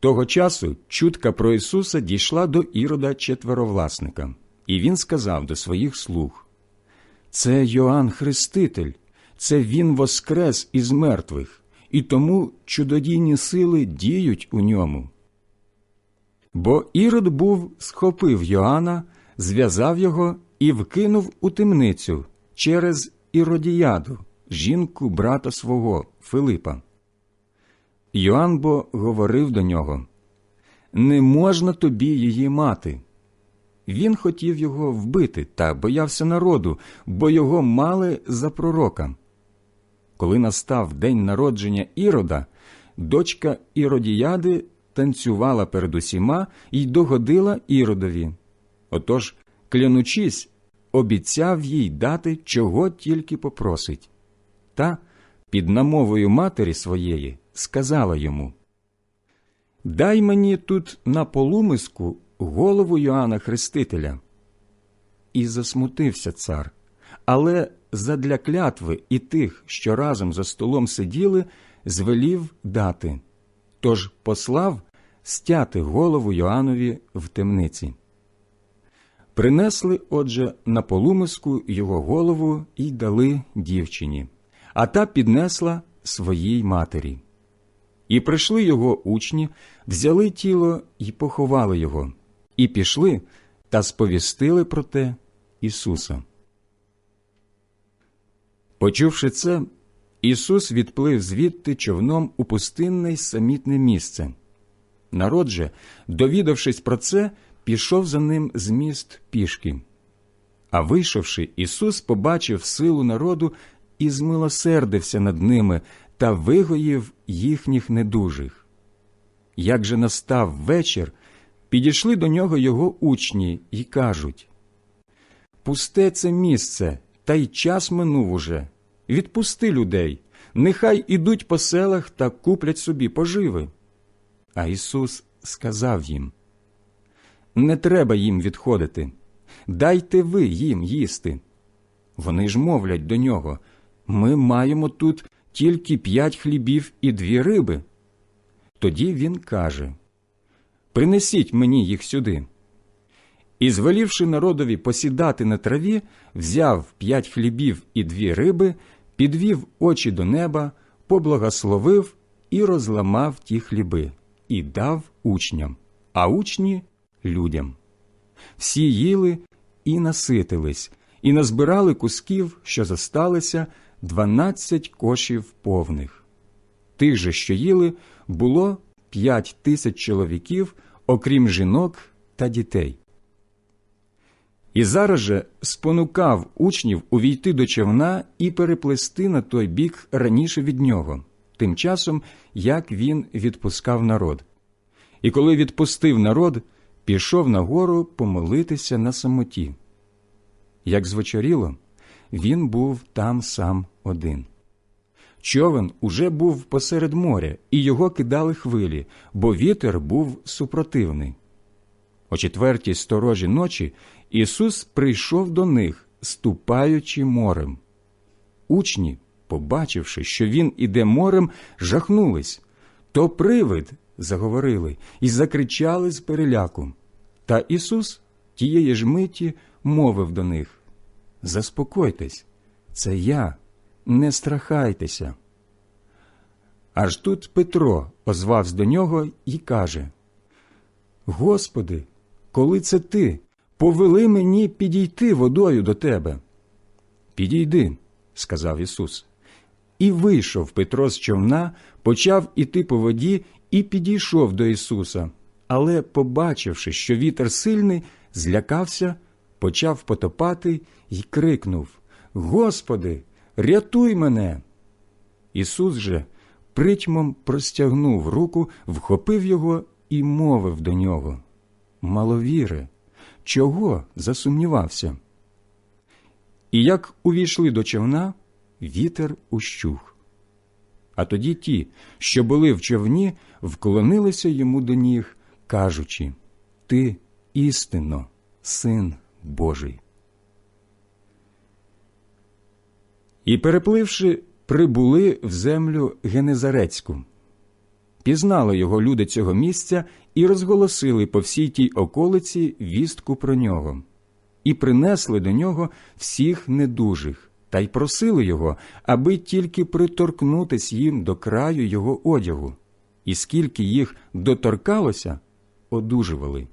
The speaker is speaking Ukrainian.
Того часу чутка про Ісуса дійшла до Ірода четверовласника, і він сказав до своїх слуг Це Йоанн Хреститель, це він воскрес із мертвих, і тому чудодійні сили діють у ньому. Бо Ірод був схопив Йоанна, зв'язав його і вкинув у темницю через Іродіяду, жінку брата свого Филипа. Йоанн бо говорив до нього Не можна тобі її мати. Він хотів його вбити та боявся народу, бо його мали за пророка. Коли настав день народження Ірода, дочка Іродіяди танцювала перед усіма і догодила Іродові. Отож, клянучись, обіцяв їй дати, чого тільки попросить. Та під намовою матері своєї сказала йому Дай мені тут на полумиску голову Йоанна Хрестителя. І засмутився цар, але задля клятви і тих, що разом за столом сиділи, звелів дати. Тож послав стяти голову Йоаннові в темниці. Принесли, отже, на полумиску його голову і дали дівчині, а та піднесла своїй матері. І прийшли його учні, взяли тіло і поховали його, і пішли та сповістили про те Ісуса. Почувши це, Ісус відплив звідти човном у пустинне й самітне місце. Народ же, довідавшись про це, пішов за ним з міст пішки. А вийшовши, Ісус побачив силу народу і змилосердився над ними та вигоїв їхніх недужих. Як же настав вечір, підійшли до нього його учні й кажуть Пусте це місце, та й час минув уже. Відпусти людей, нехай ідуть по селах та куплять собі поживи. А Ісус сказав їм Не треба їм відходити, дайте ви їм їсти. Вони ж мовлять до нього Ми маємо тут тільки п'ять хлібів і дві риби. Тоді він каже Принесіть мені їх сюди. І, звелівши народові посідати на траві, взяв п'ять хлібів і дві риби, підвів очі до неба, поблагословив і розламав ті хліби, і дав учням, а учні людям. Всі їли і наситились, і назбирали кусків, що зосталися, дванадцять кошів повних. Тих же, що їли, було п'ять тисяч чоловіків, окрім жінок та дітей. І зараз же спонукав учнів увійти до човна і переплести на той бік раніше від нього, тим часом як він відпускав народ. І коли відпустив народ, пішов на гору помолитися на самоті. Як звечоріло, він був там сам один. Човен уже був посеред моря, і його кидали хвилі, бо вітер був супротивний. О четвертій сторожі ночі Ісус прийшов до них, ступаючи морем. Учні, побачивши, що він іде морем, жахнулись. То привид, заговорили, і закричали з переляку. Та Ісус тієї ж миті мовив до них Заспокойтесь, це я, не страхайтеся. Аж тут Петро озвався до нього і каже Господи, коли це ти, повели мені підійти водою до тебе. Підійди, сказав Ісус. І вийшов Петро з човна, почав іти по воді і підійшов до Ісуса. Але, побачивши, що вітер сильний, злякався, почав потопати і крикнув Господи, рятуй мене. Ісус же притьмом простягнув руку, вхопив його і мовив до нього Маловіре, чого засумнівався? І як увійшли до човна, вітер ущух. А тоді ті, що були в човні, вклонилися йому до ніг, кажучи Ти істинно, син Божий. І, перепливши, прибули в землю Генезарецьку. Пізнали його люди цього місця і розголосили по всій тій околиці вістку про нього, і принесли до нього всіх недужих, та й просили його, аби тільки приторкнутись їм до краю його одягу, і скільки їх доторкалося, одужували.